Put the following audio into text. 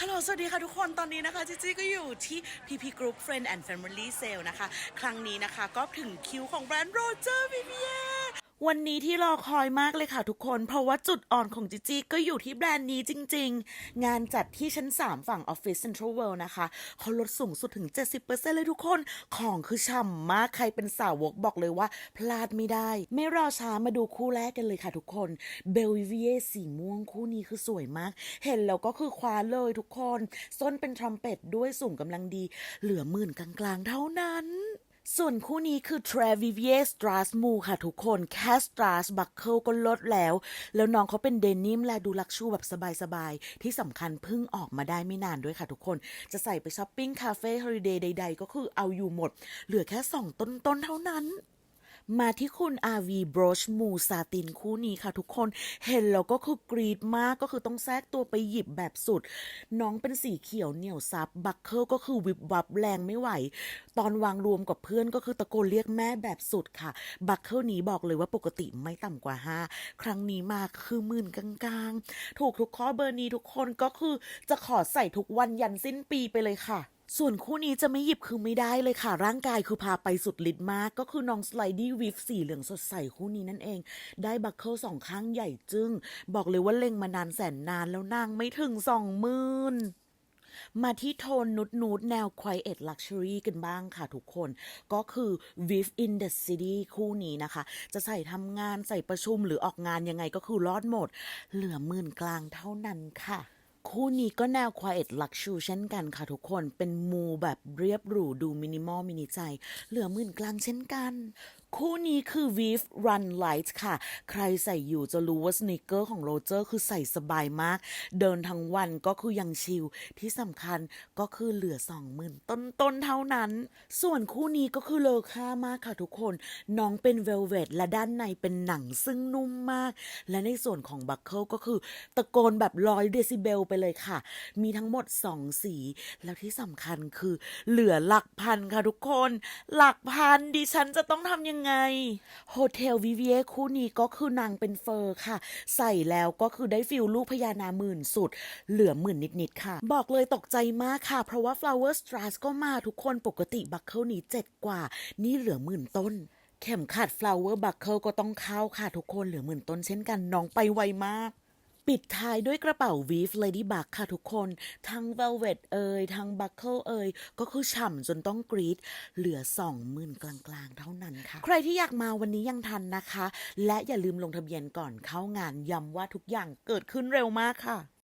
ฮัลโหล สวัสดีค่ะทุกคน ตอนนี้นะคะจิจี้ก็อยู่ที่ PP Group Friend and Family Sale นะคะ ครั้งนี้นะคะก็ถึงคิวของแบรนด์โรเจอร์วิเวันนี้ที่รอคอยมากเลยค่ะทุกคน เพราะว่าจุดอ่อนของจิจี้ก็อยู่ที่แบรนด์นี้จริง ๆ งานจัดที่ชั้น 3 ฝั่ง Office Central World นะคะเขาลดสูงสุดถึง 70%เลยทุกคน ของคือฉ่ำมากใครเป็นสาวกบอกเลยว่า พลาดไม่ได้ ไม่รอช้ามาดูคู่แรกกันเลยค่ะทุกคนเบลวิเวียสีม่วงคู่นี้คือสวยมาก เห็นแล้วก็คือคว้าเลยทุกคนส้นเป็นทรัมเป็ตด้วยสูงกำลังดี เหลือหมื่นกลางๆเท่านั้น ส่วนคู่นี้คือ t r a v i v i e r Strasmoor ค่ะทุกคน แคสตราสบัคเคิลก็ลดแล้ว แล้วน้องเขาเป็นเดนิมและดูลักชูแบบสบายๆ ที่สำคัญเพิ่งออกมาได้ไม่นานด้วยค่ะทุกคน จะใส่ไปช้อปปิ้ง คาเฟ่ฮอลิเดย์ใดๆ ก็คือเอาอยู่หมด เหลือแค่สองต้นๆเท่านั้น มาที่คุณ RV Broach มูซาตินคู่นี้ค่ะทุกคนเห็นแล้วก็คือกรีดมากก็คือต้องแทรกตัวไปหยิบแบบสุด น้องเป็นสีเขียวเหนียวซับบัคเคิลก็คือวิบวับแรงไม่ไหว ตอนวางรวมกับเพื่อนก็คือตะโกนเรียกแม่แบบสุดค่ะ บัคเคิลนี้บอกเลยว่าปกติไม่ต่ำกว่า 5 ครั้งนี้มาคือมื่นกลางๆ ถูกทุกข้อเบอร์นี้ทุกคนก็คือจะขอใส่ทุกวันยันสิ้นปีไปเลยค่ะ ส่วนคู่นี้จะไม่หยิบคือไม่ได้เลยค่ะ ร่างกายคือพาไปสุดฤทธิ์มาก ก็คือน้องสไลดี้วิฟสีเหลืองสดใสคู่นี้นั่นเอง ได้บัคเคิลสองข้างใหญ่จึง้ง บอกเลยว่าเล็งมานานแสนนานแล้วนางไม่ถึงสองหมื่นมาที่โทนนุดนูดแนว Quiet Luxury กันบ้างค่ะทุกคน ก็คือ Viv in the City คู่นี้นะคะ จะใส่ทำงานใส่ประชุมหรือออกงานยังไงก็คือรอดหมด เหลือหมื่นกลางเท่านั้นค่ะ คู่นี้ก็แนว Quiet Luxury เช่นกันค่ะทุกคนเป็นมูแบบเรียบหรูดูมินิมอลมินิใจ เหลือหมื่นกลางเช่นกันคู่นี้คือ Viv Run Light ค่ะ ใครใส่อยู่จะรู้ว่าสนิเกอร์ของโรเจอร์คือใส่สบายมาก เดินทั้งวันก็คือยังชิล ที่สำคัญก็คือเหลือ20,000ต้นต้นๆเท่านั้น ส่วนคู่นี้ก็คือเลอค่ามากค่ะทุกคน น้องเป็นเวลเวตและด้านในเป็นหนังซึ่งนุ่มมาก และในส่วนของบัคเคิลก็คือตะโกนแบบร้อยเดซิเบลไปเลยค่ะ มีทั้งหมด2สี แล้วที่สำคัญคือเหลือหลักพันค่ะทุกคน หลักพันดิฉันจะต้องทำยังไง โฮเทลวิเวียคู่นี้ก็คือนางเป็นเฟอร์ค่ะ ใส่แล้วก็คือได้ฟิลลูกพญานาหมื่นสุด เหลือหมื่นนิดๆค่ะ บอกเลยตกใจมากค่ะ เพราะว่า Flower Strass ก็มาทุกคนปกติบัคเคิลนี้เจ็ดกว่า นี่เหลือหมื่นต้นเข็มขัด Flower Buckle ก็ต้องเข้าค่ะทุกคนเหลือหมื่นต้นเช่นกันน้องไปไวมาก ปิดท้ายด้วยกระเป๋า Weave Ladybug ค่ะทุกคน ทั้ง Velvet เอ่ยทั้ง Buckle เอ่ยก็คือฉ่ำจนต้องกรีดเหลือ20,000กลางๆ เท่านั้นค่ะ ใครที่อยากมาวันนี้ยังทันนะคะ และอย่าลืมลงทะเบียนก่อนเข้างานย้ำว่าทุกอย่างเกิดขึ้นเร็วมากค่ะ